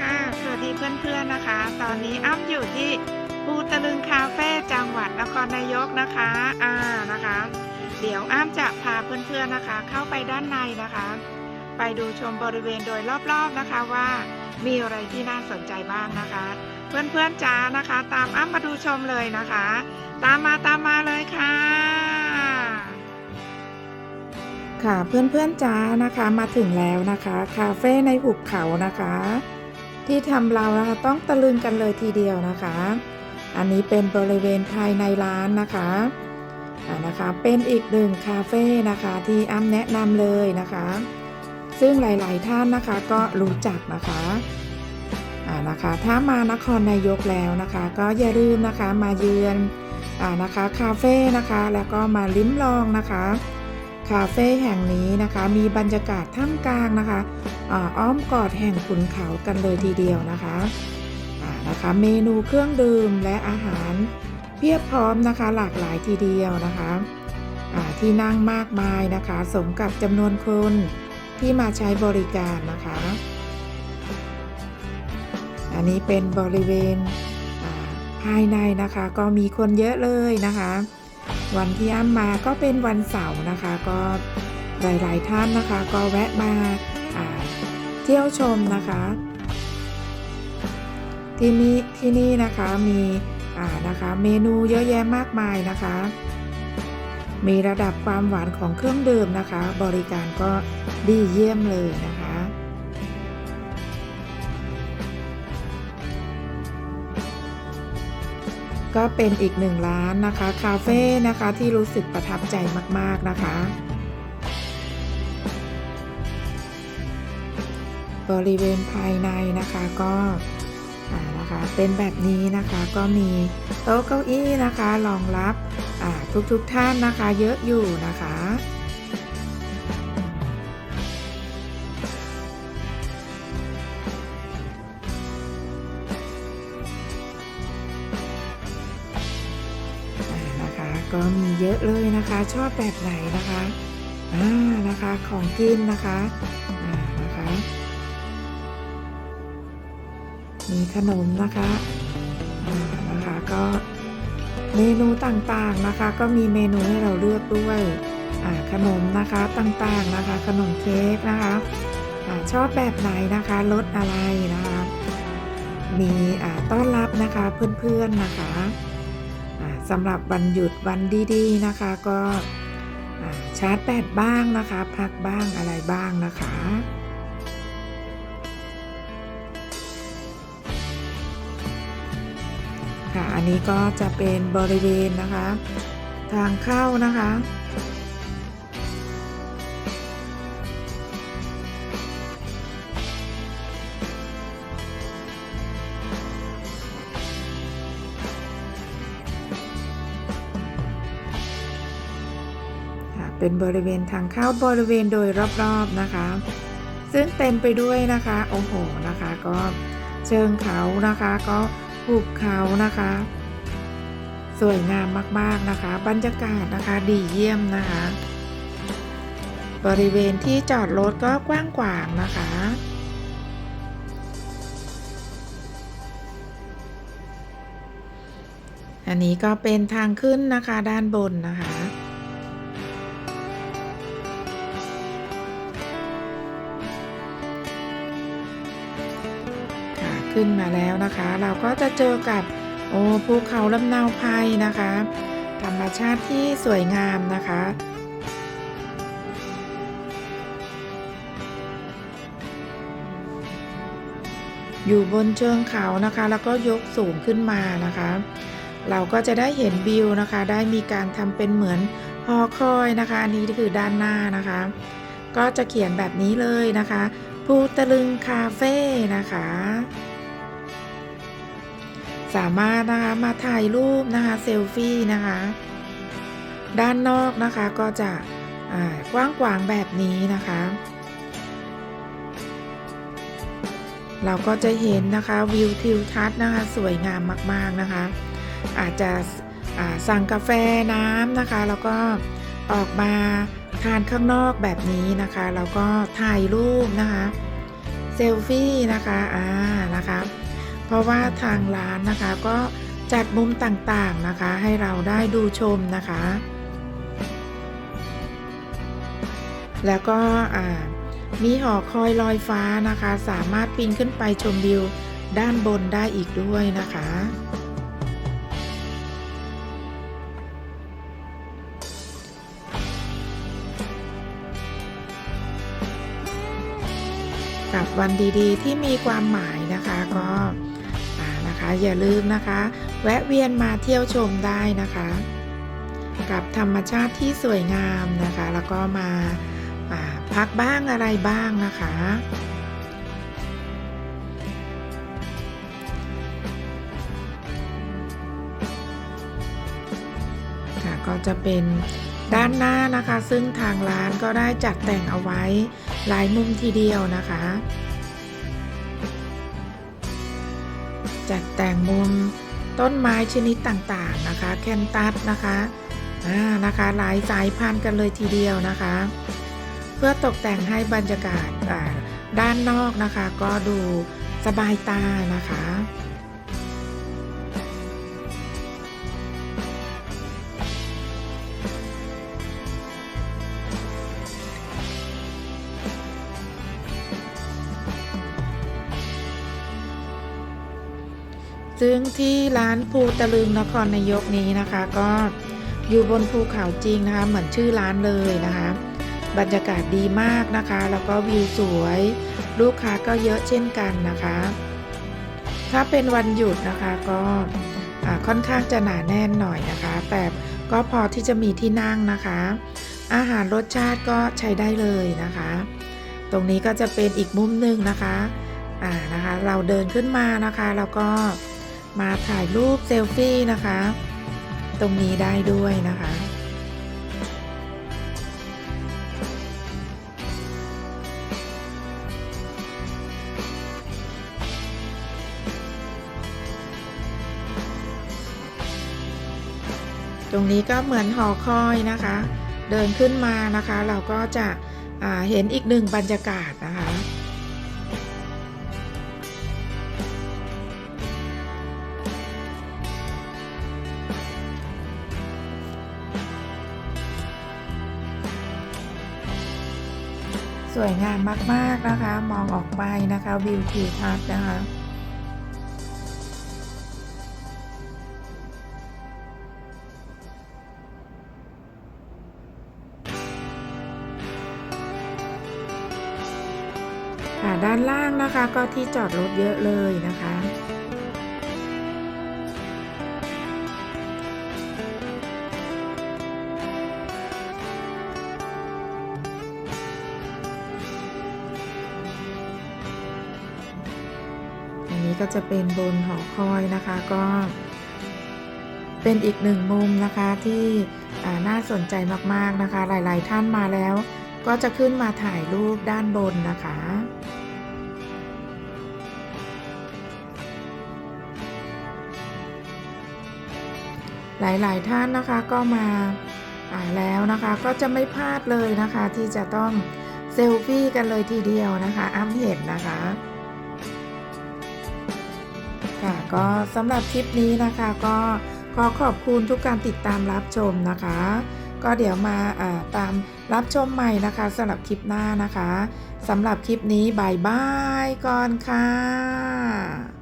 ค่ะ สวัสดีเพื่อนๆนะคะ ตอนนี้อ้ำอยู่ที่ภูตะลึงคาเฟ่จังหวัดนครนายกนะคะอ่านะคะ เดี๋ยวอ้ำจะพาเพื่อนๆนะคะ เข้าไปด้านในนะคะ ไปดูชมบริเวณโดยรอบๆนะคะว่ามีอะไรที่น่าสนใจบ้างนะคะ เพื่อนๆจ้านะคะ ตามอ้ำมาดูชมเลยนะคะ ตามมาตามมาเลยค่ะ ค่ะเพื่อนๆจ้านะคะมาถึงแล้วนะคะ คาเฟ่ในหุบเขานะคะ ที่ทำเรานะคะต้องตะลึงกันเลยทีเดียวนะคะ อันนี้เป็นบริเวณภายในร้านนะคะอ่านะคะเป็นอีกหนึ่งคาเฟ่นะคะที่อ้ำแนะนำเลยนะคะ ซึ่งหลาย ๆ ท่านนะคะก็รู้จักนะคะอ่านะคะถ้ามานครนายกแล้วนะคะ ก็อย่าลืมนะคะมาเยือนอ่านะคะคาเฟ่นะคะแล้วก็มาลิ้มลองนะคะคาเฟ่แห่งนี้นะคะมีบรรยากาศท่ามกลางนะคะ อ้อมกอดแห่งขุนเขากันเลยทีเดียวนะคะนะคะเมนูเครื่องดื่มและอาหารเพียบพร้อมนะคะหลากหลายทีเดียวนะคะที่นั่งมากมายนะคะ สมกับจำนวนคนที่มาใช้บริการนะคะ อันนี้เป็นบริเวณภายในนะคะก็มีคนเยอะเลยนะคะ วันที่อ้ำมาก็เป็นวันเสาร์นะคะ ก็หลายๆท่านนะคะ ก็แวะมา เที่ยวชมนะคะ ที่นี่ที่นี่นะคะมีอ่านะคะเมนูเยอะแยะมากมายนะคะ มีระดับความหวานของเครื่องดื่มนะคะ บริการก็ดีเยี่ยมเลยนะคะก็เป็นอีกหนึ่งร้านนะคะ คาเฟ่นะคะที่รู้สึกประทับใจมาก ๆ นะคะ บริเวณภายในนะคะก็นะคะเป็นแบบนี้นะคะก็มีโต๊ะเก้าอี้นะคะรองรับอ่าทุกๆทท่านนะคะเยอะอยู่นะคะนะคะก็มีเยอะเลยนะคะชอบแบบไหนนะคะอ่านะคะของกินนะคะอ่านะคะ มีขนมนะคะนะคะก็เมนูต่างๆนะคะ ก็มีเมนูให้เราเลือกด้วยขนมนะคะต่างๆนะคะ ขนมเค้กนะคะอชอบแบบไหนนะคะรสอะไรนะคะ มีต้อนรับนะคะเพื่อนๆนะคะสำหรับวันหยุดวันดีๆนะคะ ก็ชาร์จแบตบ้างนะคะ พักบ้างอะไรบ้างนะคะ ค่ะ อันนี้ก็จะเป็นบริเวณนะคะ ทางเข้านะคะค่ะเป็นบริเวณทางเข้าบริเวณโดยรอบๆนะคะ ซึ่งเต็มไปด้วยนะคะ โอ้โหนะคะก็เชิงเขานะคะก็ ภูเขานะคะ สวยงามมากๆนะคะ บรรยากาศนะคะดีเยี่ยมนะคะ บริเวณที่จอดรถก็กว้างขวางนะคะอันนี้ก็เป็นทางขึ้นนะคะด้านบนนะคะค่ะ ขึ้นมาแล้วนะคะ เราก็จะเจอกับโอ้ภูเขาลำนาวไพรนะคะ ธรรมชาติที่สวยงามนะคะอยู่บนเชิงเขานะคะ แล้วก็ยกสูงขึ้นมานะคะ เราก็จะได้เห็นวิวนะคะ ได้มีการทำเป็นเหมือนหอคอยนะคะอันนี้คือด้านหน้านะคะ ก็จะเขียนแบบนี้เลยนะคะภูตะลึงคาเฟ่นะคะ สามารถนะคะมาถ่ายรูปนะคะเซลฟี่นะคะ ด้านนอกนะคะก็จะกว้างขวางแบบนี้นะคะ เราก็จะเห็นนะคะวิวทิวทัศน์นะคะสวยงามมากๆนะคะ อาจจะสั่งกาแฟน้ำนะคะ แล้วก็ออกมาทานข้างนอกแบบนี้นะคะแล้วก็ถ่ายรูปนะคะเซลฟี่นะคะอ่านะคะ เพราะว่าทางร้านนะคะก็จัดมุมต่างๆนะคะให้เราได้ดูชมนะคะ แล้วก็มีหอคอยลอยฟ้านะคะ สามารถปีนขึ้นไปชมวิวด้านบนได้อีกด้วยนะคะ กับวันดีๆที่มีความหมายนะคะก็ อ่านะอย่าลืมนะคะ แวะเวียนมาเที่ยวชมได้นะคะ กับธรรมชาติที่สวยงามนะคะ แล้วก็มาาพักบ้างอะไรบ้างนะคะ ค่ะก็จะเป็นด้านหน้านะคะ ซึ่งทางร้านก็ได้จัดแต่งเอาไว้หลายมุมทีเดียวนะคะ จัดแต่งมุมต้นไม้ชนิดต่างๆนะคะแคนตัสนะคะอ่านะคะหลายสายพันธุ์กันเลยทีเดียวนะคะ เพื่อตกแต่งให้บรรยากาศด้านนอกนะคะ ก็ดูสบายตานะคะ ซึ่งที่ร้านภูตะลึงนครนายกนี้นะคะ ก็อยู่บนภูเขาจริงนะคะ เหมือนชื่อร้านเลยนะคะ บรรยากาศดีมากนะคะ แล้วก็วิวสวย ลูกค้าก็เยอะเช่นกันนะคะ ถ้าเป็นวันหยุดนะคะก็ค่อนข้างจะหนาแน่นหน่อยนะคะ แต่ก็พอที่จะมีที่นั่งนะคะ อาหารรสชาติก็ใช้ได้เลยนะคะ ตรงนี้ก็จะเป็นอีกมุมหนึ่งนะคะ อ่านะคะ เราเดินขึ้นมานะคะ แล้วก็ มาถ่ายรูปเซลฟี่นะคะ ตรงนี้ได้ด้วยนะคะ ตรงนี้ก็เหมือนหอคอยนะคะ เดินขึ้นมานะคะ เราก็จะเห็นอีกหนึ่งบรรยากาศนะคะ สวยงามมากๆนะคะ มองออกไปนะคะวิวทิวทัศน์นะคะ ค่ะด้านล่างนะคะก็ที่จอดรถเยอะเลยนะคะ ก็จะเป็นบนหอคอยนะคะก็เป็นอีกหนึ่งมุมนะคะที่น่าสนใจมากๆนะคะ หลายๆท่านมาแล้ว ก็จะขึ้นมาถ่ายรูปด้านบนนะคะ หลายๆท่านนะคะก็มาาแล้วนะคะก็จะไม่พลาดเลยนะคะที่จะต้องเซลฟี่กันเลยทีเดียวนะคะอ้ำเห็นนะคะ ก็สำหรับคลิปนี้นะคะก็ขอขอบคุณทุกการติดตามรับชมนะคะ ก็เดี๋ยวมาอ่าตามรับชมใหม่นะคะสำหรับคลิปหน้านะคะสำหรับคลิปนี้บายบายก่อนค่ะ